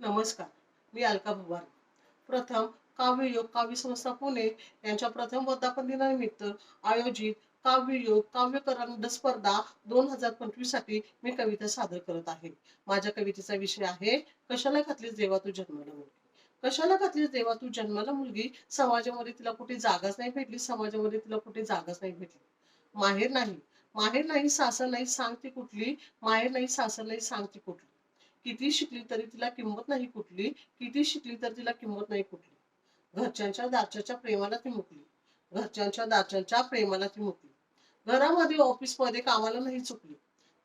नमस्कार मी अलका भुवार प्रथम काव्ययोग काव्य संस्था पुणे यांच्या प्रथम वर्धापन दिनानिमित्त आयोजित काव्ययोग काव्यकरण स्पर्धा दोन हजार पंचवीससाठी मी कविता सादर करत आहे. माझ्या कवितेचा विषय आहे कशाला घातलीस देवा तू जन्माला मुलगी? कशाला घातलीस देवा तू जन्माला मुलगी? समाजामध्ये तिला कुठे जागाच नाही भेटली समाजामध्ये तिला कुठे जागाच नाही भेटली. माहेर नाही माहेर नाही सासर नाही सांगती कुठली माहेर नाही सासर नाही सांगती कुठली. किती शिकली तरी तिला किंमत नाही कुठली किती शिकली तर तिला किंमत नाही कुठली. घरच्यांच्या दारच्याच्या प्रेमाला ती मुकली. घरच्यांच्या दारच्यांच्या प्रेमाला ती मुकली. घरामध्ये ऑफिसमध्ये कामाला नाही चुकली.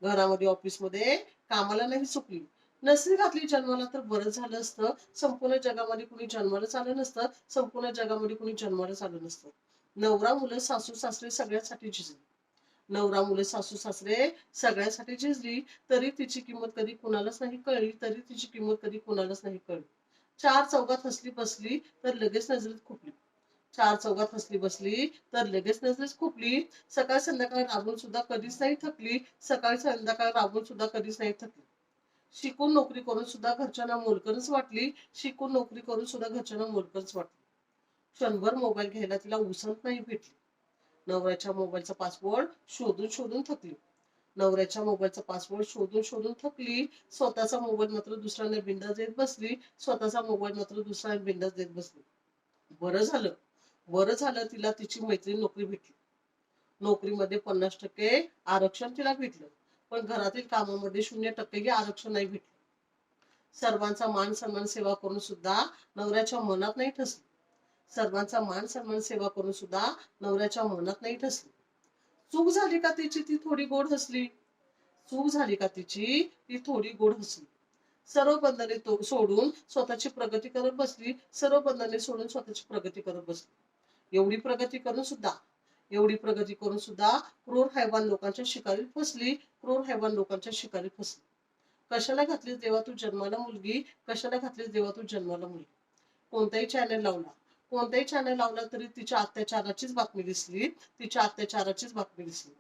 घरामध्ये ऑफिसमध्ये कामाला नाही चुकली. नसरी घातली जन्माला तर बरं झालं असतं. संपूर्ण जगामध्ये कुणी जन्माला आलं नसतं. संपूर्ण जगामध्ये कुणी जन्माला आलं नसतं. नवरा मुलं सासू सासरे सगळ्यासाठी झिजली. नवरा मुले सासू सासरे सगळ्यासाठी झिजली तरी तिची किंमत कधी कुणालाच नाही कळली तरी तिची किंमत कधी कुणालाच नाही कळली. चार चौघात हसली बसली तर लगेच नजरेत खुपली. चार चौघात हसली बसली तर लगेच नजरेत खुपली. सकाळ संध्याकाळ राबून सुद्धा कधीच नाही थकली सकाळी संध्याकाळ राबून सुद्धा कधीच नाही थकली. शिकून नोकरी करून सुद्धा घरच्यांना मोलकरच वाटली शिकून नोकरी करून सुद्धा घरच्यांना मोलकरच वाटली. क्षणभर मोबाईल घ्यायला तिला उसंत नाही भेटली. नवऱ्याच्या मोबाईलचा पासवर्ड शोधून शोधून थकली. नवऱ्याच्या मोबाईलचा पासवर्ड शोधून शोधून थकली. स्वतःचा मोबाईल मात्र दुसऱ्यांना बिंदास देत बसली. स्वतःचा मोबाईल मात्र दुसऱ्यांना बिंदास देत बसली. बरं झालं. बरं झालं तिला तिची मैत्रीण नोकरी भेटली. नोकरीमध्ये पन्नास टक्के आरक्षण तिला भेटलं. पण घरातील कामामध्ये शून्य टक्केही आरक्षण नाही भेटलं. सर्वांचा मान सन्मान सेवा करून सुद्धा नवऱ्याच्या मनात नाही ठसली. सर्वांचा मान सन्मान सेवा करून सुद्धा नवऱ्याच्या मनात नाही ठसली. चूक झाली का तिची? ती थोडी गोड हसली. चूक झाली का तिची? ती थोडी गोड हसली. सर्व बंधने तो सोडून स्वतःची प्रगती करत बसली. सर्व बंधने सोडून स्वतःची प्रगती करत बसली. एवढी प्रगती करून सुद्धा एवढी प्रगती करून सुद्धा क्रूर हैवान लोकांच्या शिकारीत फसली. क्रूर हैवान लोकांच्या शिकारीत फसली. कशाला घातलीस देवा तू जन्माला मुलगी? कशाला घातलीस देवा तू जन्माला मुलगी? कोणताही चॅनल लावला. कोणताही चॅनल लावला तरी तिच्या अत्याचाराचीच बातमी दिसली. तिच्या अत्याचाराचीच बातमी दिसली.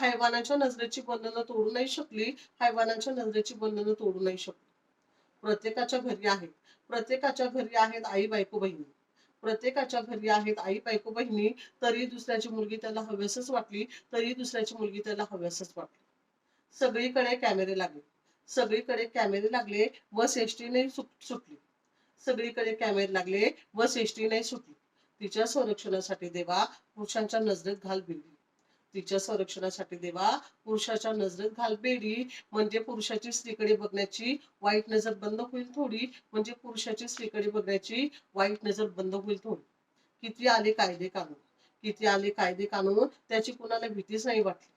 हैवानाच्या नजरेची बंधनं तोडू नाही शकली. हैवानाच्या नजरेची बंधनं तोडू नाही शकली. प्रत्येकाच्या घरी आहेत. प्रत्येकाच्या घरी आहेत आई बायको बहिणी. प्रत्येकाच्या घरी आहेत आई बायको बहिणी. तरी दुसऱ्याची मुलगी त्याला हव्यासच वाटली. तरी दुसऱ्याची मुलगी त्याला हव्यासच वाटली. सगळीकडे कॅमेरे लागले. सगळीकडे कॅमेरे लागले बस एसटी नाही सुटली. सगळीकडे कॅमेरे लागले व सृष्टी नाही सुटली. तिच्या संरक्षणासाठी देवा पुरुषांच्या नजरेत घाल बेडी. तिच्या संरक्षणासाठी देवा पुरुषाच्या नजरेत घाल बेडी. म्हणजे पुरुषाची स्त्रीकडे बघण्याची वाईट नजर बंद होईल थोडी. म्हणजे पुरुषाची स्त्रीकडे बघण्याची वाईट नजर बंद होईल थोडी. किती आले कायदे कानून? किती आले कायदे कानून? त्याची कुणाला भीतीच नाही वाटली.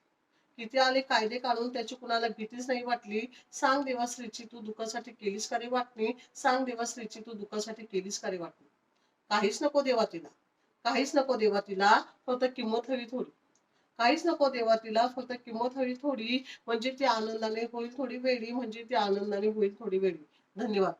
किती आले कायदे काढून त्याची कुणाला भीतीच नाही वाटली. सांग देवा स्त्रीची तू दुःखासाठी केलीस का रे वाटणी. सांग देवा स्त्रीची तू दुःखासाठी केलीस का रे वाटणी. काहीच नको देवा तिला. काहीच नको देवा तिला फक्त किंमत हवी थोडी. काहीच नको देवा तिला फक्त किंमत हवी थोडी. म्हणजे ती आनंदाने होईल थोडी वेळी म्हणजे ती आनंदाने होईल थोडी वेळी धन्यवाद.